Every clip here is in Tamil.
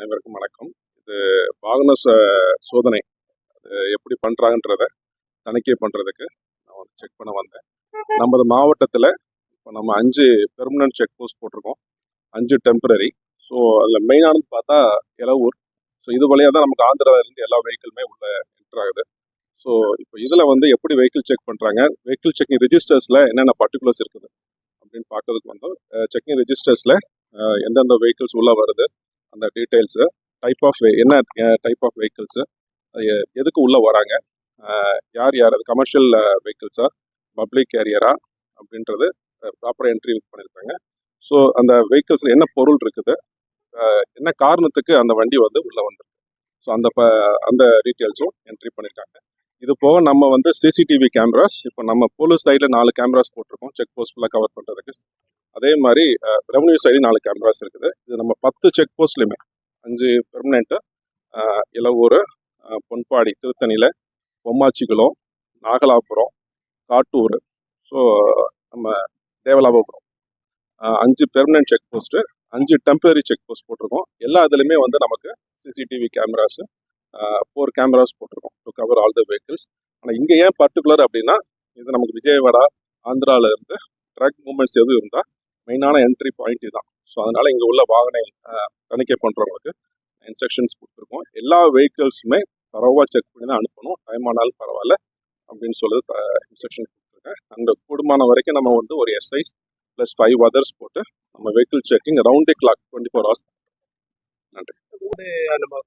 அனைவருக்கும் வணக்கம். இது வாகன சோதனை. அது எப்படி பண்ணுறாங்கன்றத தணிக்கை பண்ணுறதுக்கு நான் வந்து செக் பண்ண வந்தேன். நமது மாவட்டத்தில் இப்போ நம்ம அஞ்சு பெர்மனன்ட் செக் போஸ்ட் போட்டிருக்கோம். அஞ்சு டெம்பரரி ஸோ அதில் மெயினானது பார்த்தா இலவூர் ஸோ இது வழியாக தான் நமக்கு ஆந்திராவிலேருந்து எல்லா வெஹிக்கிளுமே உள்ளே என்டர் ஆகுது. ஸோ இப்போ இதில் வந்து எப்படி வெஹிக்கிள் செக் பண்ணுறாங்க வெஹிக்கிள் செக்கிங் ரிஜிஸ்டர்ஸில் என்னென்ன பர்டிகுலர்ஸ் இருக்குது? அப்படின்னு பார்க்கறதுக்கு வந்தோம். செக்கிங் ரிஜிஸ்டர்ஸில் எந்தெந்த வெஹிக்கிள்ஸ் உள்ளே வருது? அந்த டீட்டெயில்ஸு டைப் ஆஃப் என்ன டைப் ஆஃப் வெஹிக்கிள்ஸு எதுக்கு உள்ளே வராங்க? யார் யார்? அது கமர்ஷியல் வெஹிக்கிள்ஸா பப்ளிக் கேரியரா அப்படின்றது ப்ராப்பர் என்ட்ரி பண்ணியிருக்காங்க ஸோ அந்த வெஹிக்கிள்ஸில் என்ன பொருள் இருக்குது? என்ன காரணத்துக்கு அந்த வண்டி வந்து உள்ளே வந்திருக்கு? ஸோ அந்த ப அந்த டீட்டெயில்ஸும் என்ட்ரி பண்ணியிருக்காங்க இது போக நம்ம வந்து சிசிடிவி கேமராஸ் இப்போ நம்ம போலீஸ் சைடில் நாலு கேமராஸ் போட்டிருக்கோம். செக் போஸ்ட் ஃபுல்லாக கவர் பண்ணுறதுக்கு அதே மாதிரி ரெவன்யூ சைடு நாலு கேமராஸ் இருக்குது. இது நம்ம பத்து செக் போஸ்ட்லையுமே அஞ்சு பெர்மனெண்ட்டு இளவூர் பொன்பாடி திருத்தணியில் பொம்மாச்சிக்குளம் நாகலாபுரம் காட்டூர் ஸோ நம்ம தேவலாபுரம். அஞ்சு பெர்மனெண்ட் செக் போஸ்ட்டு அஞ்சு டெம்பரரி செக் போஸ்ட் போட்டிருக்கோம். எல்லா இதுலையுமே வந்து நமக்கு சிசிடிவி கேமராஸு ஃபோர் கேமராஸ் போட்டிருக்கோம் to cover all the vehicles ஆனால் இங்கே ஏன் பர்டிகுலர் அப்படின்னா இது நமக்கு விஜயவாடா ஆந்திராவில் இருந்து ட்ரக் மூமெண்ட்ஸ் எதுவும் இருந்தால் மெயினான என்ட்ரி பாயிண்ட் இதுதான். ஸோ அதனால இங்கே உள்ள வாகன தணிக்கை பண்ணுறவங்களுக்கு இன்ஸ்ட்ரக்ஷன்ஸ் கொடுத்துருக்கோம். எல்லா வெஹிக்கிள்ஸுமே தரவாக செக் பண்ணி தான் அனுப்பணும். டைம் ஆனாலும் பரவாயில்ல அப்படின்னு சொல்லி இன்ஸ்ட்ரக்ஷன் கொடுத்துருக்கேன். அங்கே கூடுமான வரைக்கும் நம்ம வந்து ஒரு எஸ்ஐஸ் ப்ளஸ் ஃபைவ் அதர்ஸ் போட்டு நம்ம vehicle checking round the clock twenty four hours நம்ம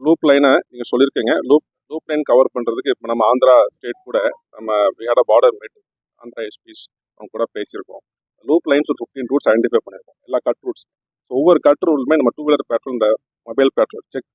லூப் லைனை நீங்கள் சொல்லியிருக்கீங்க. லூப் லூப் லைன் கவர் பண்ணுறதுக்கு இப்போ நம்ம ஆந்திரா ஸ்டேட் கூட நம்ம வியாட பார்டர் மீட் ஆந்திரா எஸ்பிஸ் அவங்க கூட பேசியிருக்கோம். லூப் லைன்ஸ் ஒரு ஃபிஃப்டின் ரூட்ஸ் ஐடென்டிஃபை பண்ணியிருக்கோம். எல்லா கட் ரூட்ஸ் ஸோ ஒவ்வொரு கட் ரூட்லுமே நம்ம டூ வீலர் பேட்ரோல் இந்த மொபைல் பேட்ரோல் செக்